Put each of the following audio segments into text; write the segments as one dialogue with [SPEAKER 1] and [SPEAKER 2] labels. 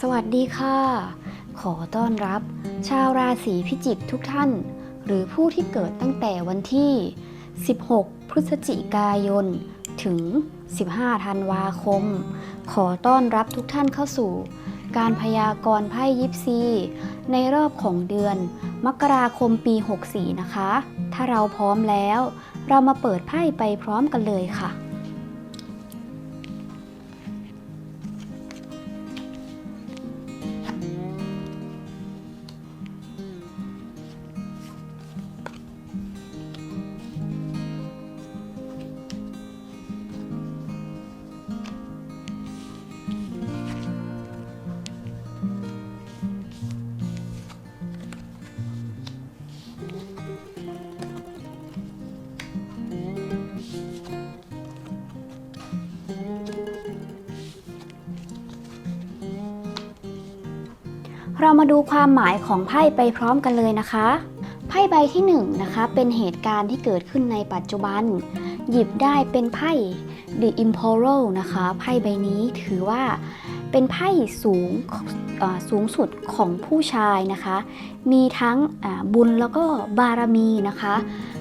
[SPEAKER 1] สวัสดีค่ะ ขอต้อนรับ ชาวราศีพิจิกทุกท่าน หรือผู้ที่เกิดตั้งแต่วันที่ 16 พฤศจิกายน ถึง 15 ธันวาคม ขอต้อนรับทุกท่านเข้าสู่ การพยากรณ์ไพ่ยิปซี ในรอบของเดือน มกราคมปี 64 นะคะ ถ้าเราพร้อมแล้ว เรามาเปิดไพ่ไปพร้อมกันเลยค่ะ เรามาดูความหมายของไพ่ไปพร้อมกันเลยนะคะ ไพ่ใบที่1นงนะคะเป็นเหตุการณ์ที่เกิดขึ้นในปัจจุบัน หยิบได้เป็นไพ่ The Imperial นะคะ ไพ่ใบนี้ถือว่าเป็นไพ่สูง สูงสุดของผู้ชายนะคะ มีทั้งบุญแล้วก็บารมีนะคะ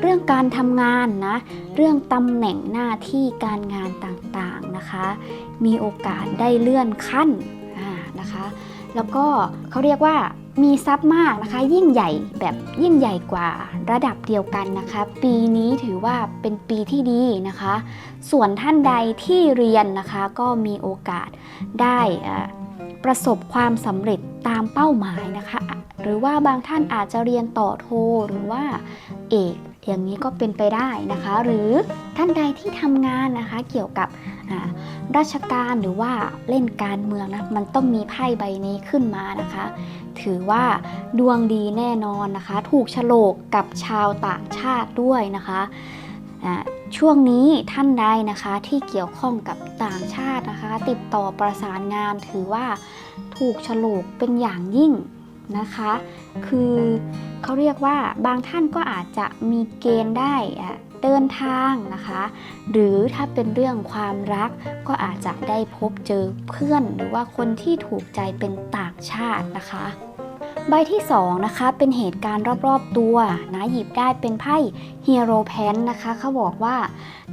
[SPEAKER 1] เรื่องการทำงานนะ เรื่องตำแหน่งหน้าที่การงานต่างๆนะคะ มีโอกาสได้เลื่อนขั้นนะคะ แล้วก็เขาเรียกว่ามีทรัพย์มากนะคะ ยิ่งใหญ่แบบยิ่งใหญ่กว่าระดับเดียวกันนะคะ ปีนี้ถือว่าเป็นปีที่ดีนะคะ ส่วนท่านใดที่เรียนนะคะ ก็มีโอกาสได้ ประสบความสำเร็จตามเป้าหมายนะคะ หรือว่าบางท่านอาจจะเรียนต่อโทหรือว่าเอกอย่างนี้ก็เป็นไปได้นะคะ หรือท่านใดที่ทำงานนะคะเกี่ยวกับราชการหรือว่าเล่นการเมืองนะมันต้องมีไพ่ใบนี้ขึ้นมานะคะ ถือว่าดวงดีแน่นอนนะคะ ถูกฉลกกับชาวต่างชาติด้วยนะคะ ช่วงนี้ท่านใดนะคะที่เกี่ยวข้องกับต่างชาตินะคะ ติดต่อประสานงานถือว่าถูกฉลูกเป็นอย่างยิ่งนะคะ คือเขาเรียกว่าบางท่านก็อาจจะมีเกณฑ์ได้เดินทางนะคะ หรือถ้าเป็นเรื่องความรักก็อาจจะได้พบเจอเพื่อน หรือว่าคนที่ถูกใจเป็นต่างชาตินะคะ ใบที่ 2 นะคะ เป็นเหตุการณ์รอบๆตัวนะหยิบได้เป็นไพ่เฮีโร่แพนนะคะเขาบอกว่า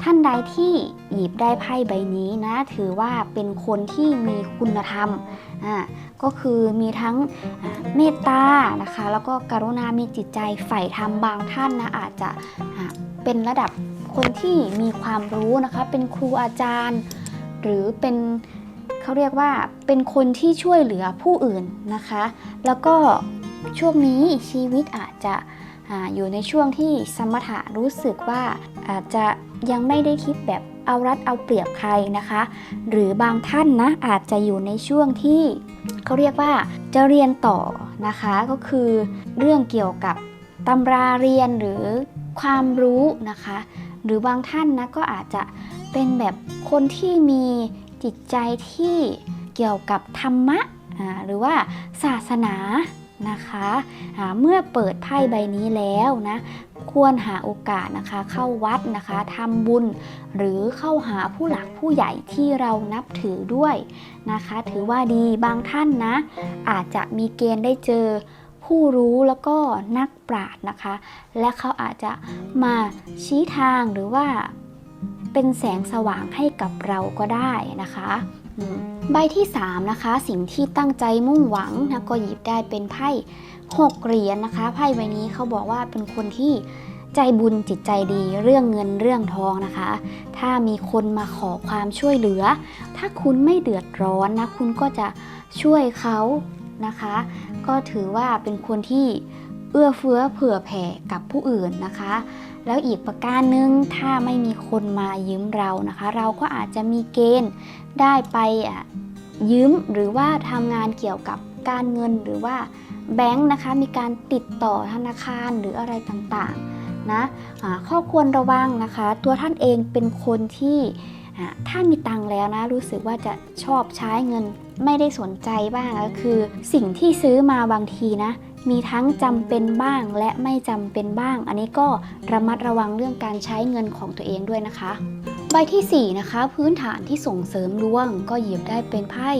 [SPEAKER 1] ท่านใดที่หยิบได้ไพ่ใบนี้นะ ถือว่าเป็นคนที่มีคุณธรรมอ่าก็คือมีทั้งเมตตานะคะ แล้วก็กรุณามีจิตใจใฝ่ธรรมบางท่านนะอาจจะอ่าเป็นระดับคนที่มีความรู้นะคะ เป็นครูอาจารย์ หรือเป็น เขาเรียกว่าเป็นคนที่ช่วยเหลือผู้อื่นนะคะ แล้วก็ช่วงนี้ชีวิตอาจจะอาอยู่ในช่วงที่สมถะรู้สึกว่าอาจจะยังไม่ได้คิดแบบเอารัดเอาเปรียบใครนะคะ หรือบางท่านนะอาจจะอยู่ในช่วงที่เขาเรียกว่าจะเรียนต่อนะคะก็คือเรื่องเกี่ยวกับตำราเรียนหรือความรู้นะคะ หรือบางท่านนะก็อาจจะเป็นแบบคนที่มี จิตใจที่เกี่ยวกับธรรมะหรือว่าศาสนานะคะเมื่อเปิดไพ่ใบนี้แล้วนะควรหาโอกาสนะคะเข้าวัดนะคะทำบุญ หรือเข้าหาผู้หลักผู้ใหญ่ที่เรานับถือด้วยนะคะ ถือว่าดีบางท่านนะ อาจจะมีเกณฑ์ได้เจอผู้รู้แล้วก็นักปราชญ์นะคะ และเขาอาจจะมาชี้ทางหรือว่า เป็นแสงสว่างให้กับเราก็ได้นะคะใบที่ 3 นะคะ สิ่งที่ตั้งใจมุ่งหวังนะก็หยิบได้เป็นไพ่หกเหรียญนะคะไพ่ใบนี้เขาบอกว่าเป็นคนที่ใจบุญจิตใจดีเรื่องเงินเรื่องทองนะคะ ถ้ามีคนมาขอความช่วยเหลือ ถ้าคุณไม่เดือดร้อนนะ คุณก็จะช่วยเขานะคะ ก็ถือว่าเป็นคนที่ เอื้อเฟื้อเผื่อแผ่กับผู้อื่นนะคะ แล้วอีกประการหนึ่งถ้าไม่มีคนมายืมเรานะคะ เราก็อาจจะมีเกณฑ์ได้ไปอะยืมหรือว่าทำงานเกี่ยวกับการเงินหรือว่าแบงค์นะคะมีการติดต่อธนาคารหรืออะไรต่างๆนะข้อควรระวังนะคะ ตัวท่านเองเป็นคนที่ถ้ามีตังค์แล้วนะรู้สึกว่าจะชอบใช้เงินไม่ได้สนใจบ้างก็คือ สิ่งที่ซื้อมาบางทีนะ มีทั้งจำเป็นบ้างและไม่จำเป็นบ้าง อันนี้ก็ระมัดระวังเรื่องการใช้เงินของตัวเองด้วยนะคะ ใบทีสี่4 นะคะ พื้นฐานที่ส่งเสริมดวงก็หยิบได้เป็นไพ่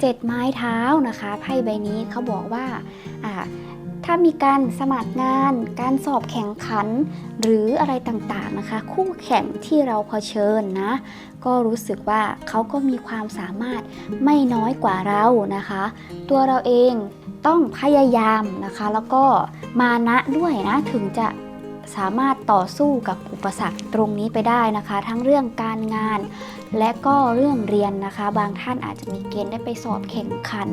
[SPEAKER 1] เจ็ดไม้เท้านะคะ ไพ่ใบนี้เขาบอกว่าอ่า ถ้ามีการสมัครงาน การสอบแข่งขัน หรืออะไรต่างๆนะคะ คู่แข่งที่เราเผชิญนะ ก็รู้สึกว่าเขาก็มีความสามารถไม่น้อยกว่าเรานะคะ ตัวเราเองต้องพยายามนะคะ แล้วก็มานะด้วยนะถึงจะสามารถต่อสู้กับอุปสรรคตรงนี้ไปได้นะคะ ทั้งเรื่องการงาน และก็เรื่องเรียนนะคะ บางท่านอาจจะมีเกณฑ์ได้ไปสอบแข่งขัน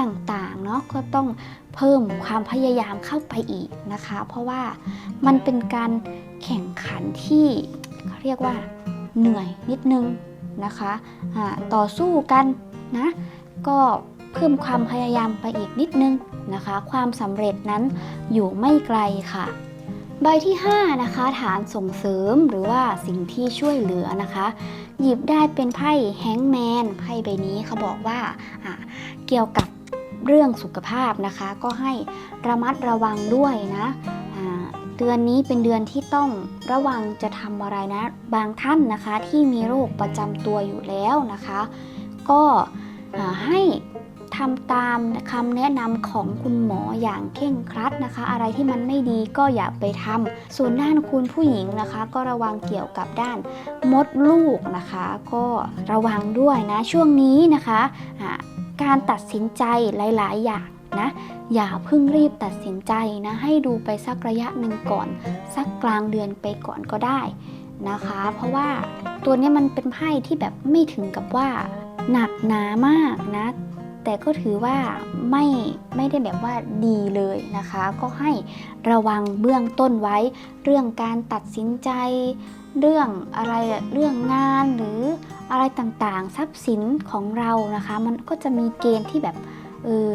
[SPEAKER 1] ต่างๆเนาะก็ต้องเพิ่มความพยายามเข้าไปอีกนะคะ เพราะว่ามันเป็นการแข่งขันที่เขาเรียกว่าเหนื่อยนิดนึงนะคะอ่าต่อสู้กันนะก็เพิ่มความพยายามไปอีกนิดนึงนะคะ ความสำเร็จนั้นอยู่ไม่ไกลค่ะใบที่5นะคะฐานส่งเสริมหรือว่าสิ่งที่ช่วยเหลือนะคะ หยิบได้เป็นไพ่แฮงแมนไพ่ใบนี้เขาบอกว่าเกี่ยวกับ เรื่องสุขภาพนะคะ ก็ให้ระมัดระวังด้วยนะเดือนนี้เป็นเดือนที่ต้องระวังจะทำอะไรนะ บางท่านนะคะที่มีโรคประจำตัวอยู่แล้วนะคะ ก็ให้ทำตามคำแนะนำของคุณหมออย่างเคร่งครัดนะคะ อะไรที่มันไม่ดีก็อย่าไปทำส่วนด้านคุณผู้หญิงนะคะ ก็ระวังเกี่ยวกับด้านมดลูกนะคะ ก็ระวังด้วยนะช่วงนี้นะคะ การตัดสินใจหลาย ๆ อย่างนะอย่าเพิ่งรีบตัดสินใจนะให้ดูไปสักระยะหนึ่งก่อน สักกลางเดือนไปก่อนก็ได้นะคะ เพราะว่าตัวนี้มันเป็นไพ่ที่แบบไม่ถึงกับว่าหนักหนามากนะ แต่ก็ถือว่าไม่ไม่ได้แบบว่าดีเลยนะคะ ก็ให้ระวังเบื้องต้นไว้เรื่องการตัดสินใจ เรื่องอะไรเรื่องงานหรืออะไรต่างๆ ทรัพย์สินของเรานะคะ มันก็จะมีเกณฑ์ที่แบบเออ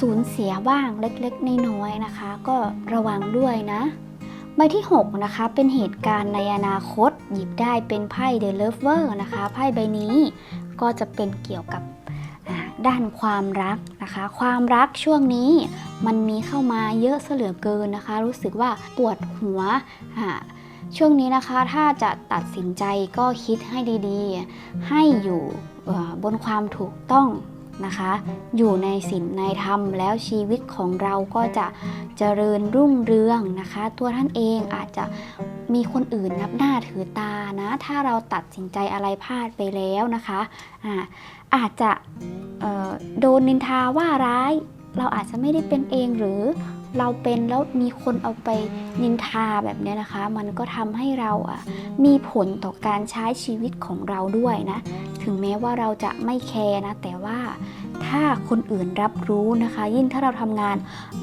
[SPEAKER 1] สูญเสียบ้างเล็กๆน้อยๆนะคะ ก็ระวังด้วยนะใบที่ 6 นะคะ เป็นเหตุการณ์ในอนาคต หยิบได้เป็นไพ่ The Lover นะคะไพ่ใบนี้ก็จะเป็นเกี่ยวกับด้านความรักนะคะ ความรักช่วงนี้มันมีเข้ามาเยอะเสือเกินนะคะ รู้สึกว่าปวดหัวอ่า ช่วงนี้นะคะถ้าจะตัดสินใจก็คิดให้ดีๆ ให้อยู่บนความถูกต้องนะคะ อยู่ในศีลในธรรมแล้วชีวิตของเราก็จะเจริญรุ่งเรืองนะคะ ตัวท่านเองอาจจะมีคนอื่นนับหน้าถือตานะ ถ้าเราตัดสินใจอะไรพลาดไปแล้วนะคะอาอาจจะโดนนินทาว่าร้าย เราอาจจะไม่ได้เป็นเองหรือ เราเป็นแล้วมีคนเอาไปนินทาแบบเนี้ยนะคะ มันก็ทำให้เราอะมีผลต่อการใช้ชีวิตของเราด้วยนะ ถึงแม้ว่าเราจะไม่แคร์นะ แต่ว่าถ้าคนอื่นรับรู้นะคะ ยิ่งถ้าเราทำงาน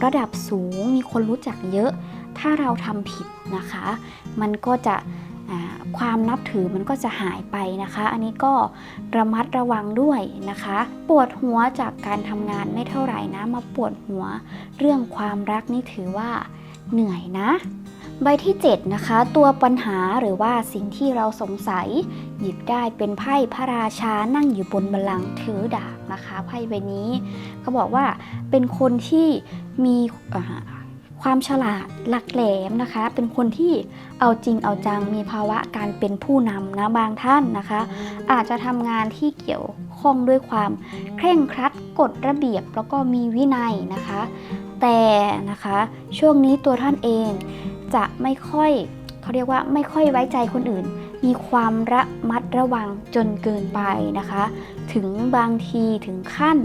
[SPEAKER 1] ระดับสูงมีคนรู้จักเยอะ ถ้าเราทำผิดนะคะ มันก็จะ ความนับถือมันก็จะหายไปนะคะ อันนี้ก็ระมัดระวังด้วยนะคะ ปวดหัวจากการทำงานไม่เท่าไหร่นะ มาปวดหัวเรื่องความรักนี่ถือว่าเหนื่อยนะใบที่ 7 นะคะ ตัวปัญหาหรือว่าสิ่งที่เราสงสัย หยิบได้เป็นไพ่พระราชานั่งอยู่บนบัลลังก์ถือดาบนะคะ ไพ่ใบนี้เขาบอกว่าเป็นคนที่มี ความฉลาดหลักแหลมนะคะ เป็นคนที่เอาจริงเอาจังมีภาวะการเป็นผู้นำนะบางท่านนะคะ อาจจะทำงานที่เกี่ยวข้องด้วยความเคร่งครัดกฎระเบียบแล้วก็มีวินัยนะคะ แต่นะคะช่วงนี้ตัวท่านเองจะไม่ค่อยเขาเรียกว่าไม่ค่อยไว้ใจคนอื่น มีความระมัดระวังจนเกินไปนะคะ ถึงบางทีถึงขั้น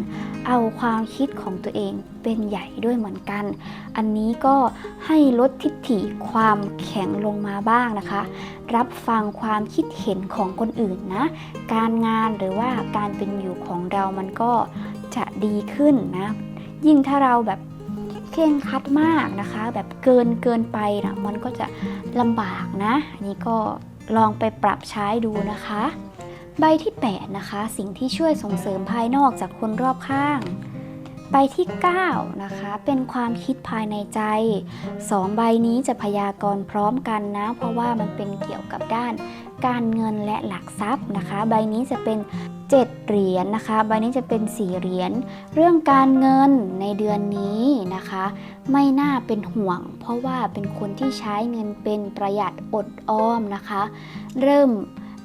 [SPEAKER 1] เอาความคิดของตัวเองเป็นใหญ่ด้วยเหมือนกัน อันนี้ก็ให้ลดทิฐิความแข็งลงมาบ้างนะคะ รับฟังความคิดเห็นของคนอื่นนะ การงานหรือว่าการเป็นอยู่ของเรามันก็จะดีขึ้นนะ ยิ่งถ้าเราแบบเคร่งคัดมากนะคะ แบบเกินเกินไปนะมันก็จะลำบากนะ อันนี้ก็ ลองไปปรับใช้ดูนะคะ ใบที่ 8 นะคะ สิ่งที่ช่วยส่งเสริมภายนอกจากคนรอบข้าง ใบที่ 9 นะคะ เป็นความคิดภายในใจสองใบนี้จะพยากรณ์พร้อมกันนะ เพราะว่ามันเป็นเกี่ยวกับด้านการเงินและหลักทรัพย์นะคะ ใบนี้จะเป็น 7 เหรียญนะคะใบนี้จะเป็น 4 เหรียญ เรื่องการเงินในเดือนนี้นะคะ ไม่น่าเป็นห่วง เพราะว่าเป็นคนที่ใช้เงินเป็นประหยัดอดออมนะคะ เริ่ม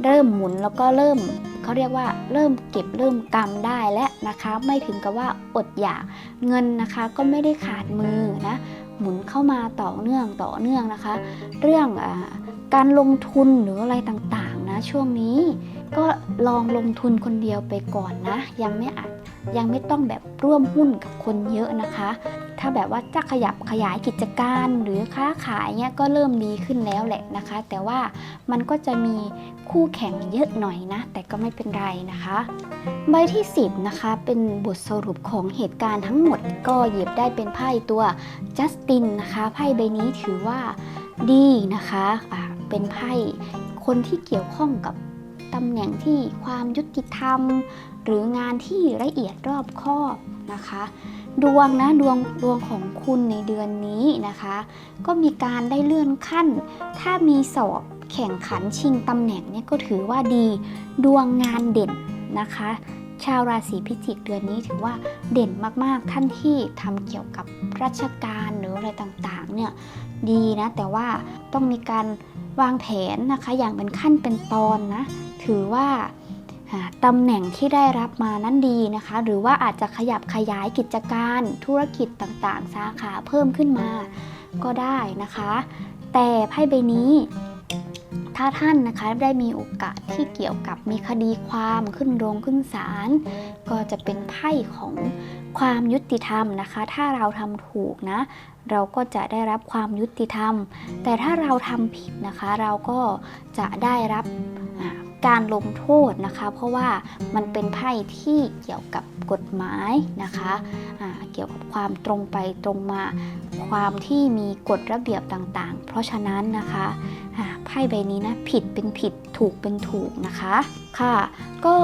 [SPEAKER 1] เริ่มหมุนแล้วก็เริ่มเขาเรียกว่าเริ่มเก็บเริ่มกำได้แล้วนะคะ ไม่ถึงกับว่าอดอยากเงินนะคะก็ไม่ได้ขาดมือนะหมุนเข้ามาต่อเนื่องต่อเนื่องนะคะ เรื่องอการลงทุนหรืออะไรต่างๆนะช่วงนี้ ก็ลองลงทุนคนเดียวไปก่อนนะ ยังไม่อาจยังไม่ต้องแบบร่วมหุ้นกับคนเยอะนะคะ ถ้าแบบว่าจะขยับขยายกิจการหรือค้าขายเนี่ยก็เริ่มดีขึ้นแล้วแหละนะคะ แต่ว่ามันก็จะมีคู่แข่งเยอะหน่อยนะ แต่ก็ไม่เป็นไรนะคะ ใบที่ 10 นะคะ เป็นบทสรุปของเหตุการณ์ทั้งหมด ก็หยิบได้เป็นไพ่ตัวจัสตินนะคะไพ่ใบนี้ถือว่าดีนะคะะเป็นไพ่คนที่เกี่ยวข้องกับ ตำแหน่งที่ความยุติธรรม หรืองานที่ละเอียดรอบคอบนะคะ ดวงนะดวงดวงของคุณในเดือนนี้นะคะ ก็มีการได้เลื่อนขั้น ถ้ามีสอบแข่งขันชิงตำแหน่งเนี่ยก็ถือว่าดีดวงงานเด่นนะคะ ชาวราศีพิจิกเดือนนี้ถือว่าเด่นมากๆท่านที่ทำเกี่ยวกับราชการหรืออะไรต่างๆเนี่ยดีนะแต่ว่าต้องมีการวางแผนนะคะ อย่างเป็นขั้นเป็นตอนนะ ถือว่าตำแหน่งที่ได้รับมานั้นดีนะคะ หรือว่าอาจจะขยับขยายกิจการธุรกิจต่างๆ สาขาเพิ่มขึ้นมาก็ได้นะคะ แต่ไพ่ใบนี้ ถ้าท่านนะคะได้มีโอกาสที่เกี่ยวกับมีคดีความขึ้นโรงขึ้นศาลก็จะเป็นไพ่ของความยุติธรรมนะคะ ถ้าเราทำถูกนะเราก็จะได้รับความยุติธรรม แต่ถ้าเราทำผิดนะคะ เราก็จะได้รับ การลงโทษนะคะ เพราะว่ามันเป็นไพ่ที่เกี่ยวกับกฎหมายนะคะะเกี่ยวกับความตรงไปตรงมาความที่มีกฎระเบียบต่างๆ เพราะฉะนั้นนะคะไพ่ใบนี้นะผิดเป็นผิดถูกเป็นถูกนะคะค่ะ ก็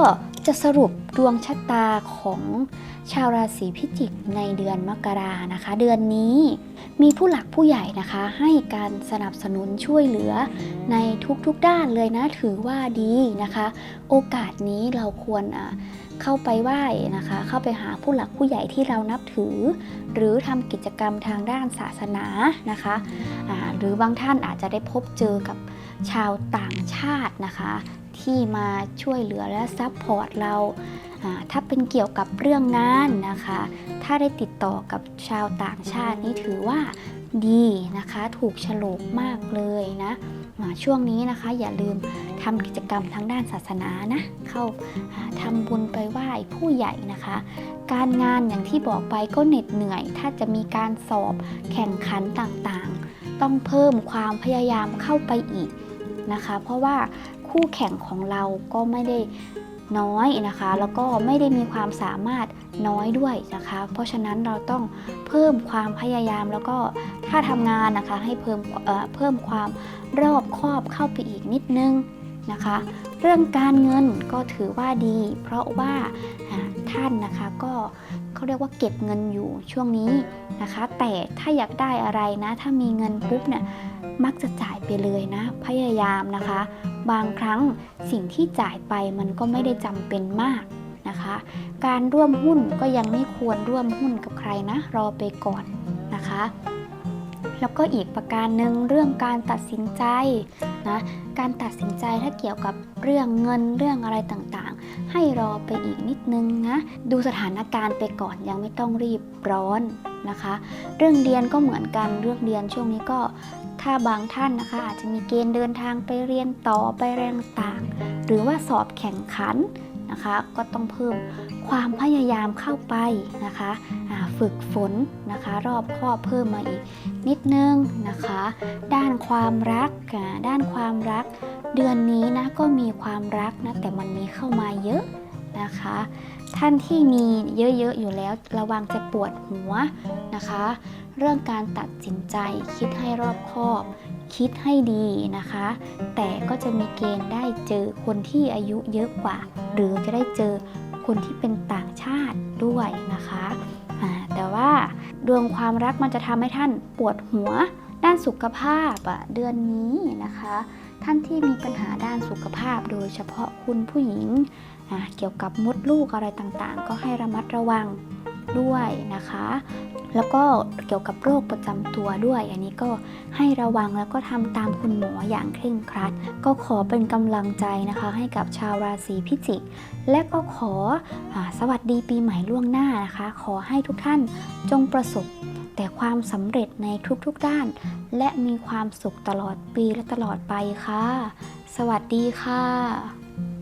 [SPEAKER 1] จะสรุปดวงชะตาของชาวราศีพิจิกในเดือนมกรานะคะ เดือนนี้มีผู้หลักผู้ใหญ่นะคะ ให้การสนับสนุนช่วยเหลือในทุกๆด้านเลยนะถือว่าดีนะคะ โอกาสนี้เราควรอะเข้าไปไหว้นะคะ เข้าไปหาผู้หลักผู้ใหญ่ที่เรานับถือ หรือทำกิจกรรมทางด้านศาสนานะคะอ่าหรือบางท่านอาจจะได้พบเจอกับชาวต่างชาตินะคะ ที่มาช่วยเหลือและซัพพอร์ตเรา ถ้าเป็นเกี่ยวกับเรื่องงานนะคะ ถ้าได้ติดต่อกับชาวต่างชาตินี่ถือว่าดีนะคะ ถูกฉลกมากเลยนะอ่าช่วงนี้นะคะ อย่าลืมทำกิจกรรมทางด้านศาสนานะ เข้าอ่าทำบุญไปไหว้ผู้ใหญ่นะคะ การงานอย่างที่บอกไปก็เหน็ดเหนื่อย ถ้าจะมีการสอบแข่งขันต่างๆ ต้องเพิ่มความพยายามเข้าไปอีกนะคะ เพราะว่า คู่แข่งของเราก็ไม่ได้น้อยนะคะ แล้วก็ไม่ได้มีความสามารถน้อยด้วยนะคะ เพราะฉะนั้นเราต้องเพิ่มความพยายามแล้วก็ถ้าทำงานนะคะให้เพิ่มเพิ่มความรอบคอบเข้าไปอีกนิดนึงนะคะ เรื่องการเงินก็ถือว่าดี เพราะว่าท่านนะคะก็ เขาเรียกว่าเก็บเงินอยู่ช่วงนี้นะคะ แต่ถ้าอยากได้อะไรนะ ถ้ามีเงินปุ๊บเนี่ยมักจะจ่ายไปเลยนะ พยายามนะคะ บางครั้งสิ่งที่จ่ายไปมันก็ไม่ได้จำเป็นมากนะคะ การร่วมหุ้นก็ยังไม่ควรร่วมหุ้นกับใครนะ รอไปก่อนนะคะ แล้วก็อีกประการหนึ่งเรื่องการตัดสินใจนะการตัดสินใจถ้าเกี่ยวกับเรื่องเงินเรื่องอะไรต่างๆ ให้รอไปอีกนิดนึงนะดูสถานการณ์ไปก่อนยังไม่ต้องรีบร้อนนะคะ เรื่องเรียนก็เหมือนกันเรื่องเรียนช่วงนี้ก็ถ้าบางท่านนะคะ อาจจะมีเกณฑ์เดินทางไปเรียนต่อไปแรงต่างๆหรือว่าสอบแข่งขัน นะคะ ก็ต้องเพิ่มความพยายามเข้าไปนะคะฝึกฝนนะคะ รอบคอบเพิ่มมาอีกนิดนึงนะคะ ด้านความรักด้านความรัก เดือนนี้นะก็มีความรักนะแต่มันมีเข้ามาเยอะนะคะ ท่านที่มีเยอะๆอยู่แล้วระวังจะปวดหัวนะคะ เรื่องการตัดสินใจคิดให้รอบคอบ คิดให้ดีนะคะ แต่ก็จะมีเกณฑ์ได้เจอคนที่อายุเยอะกว่า หรือจะได้เจอคนที่เป็นต่างชาติด้วยนะคะแต่ว่าดวงความรักมันจะทำให้ท่านปวดหัวด้านสุขภาพอะเดือนนี้นะคะ ท่านที่มีปัญหาด้านสุขภาพ โดยเฉพาะคุณผู้หญิงเกี่ยวกับมดลูกอะไรต่างๆ ก็ให้ระมัดระวังด้วยนะคะ แล้วก็เกี่ยวกับโรคประจำตัวด้วย อันนี้ก็ให้ระวังแล้วก็ทำตามคุณหมออย่างเคร่งครัด ก็ขอเป็นกำลังใจนะคะ ให้กับชาวราศีพิจิก และก็ขออสวัสดีปีใหม่ล่วงหน้านะคะ ขอให้ทุกท่านจงประสบแต่ความสำเร็จในทุกๆด้าน และมีความสุขตลอดปีและตลอดไปค่ะ สวัสดีค่ะ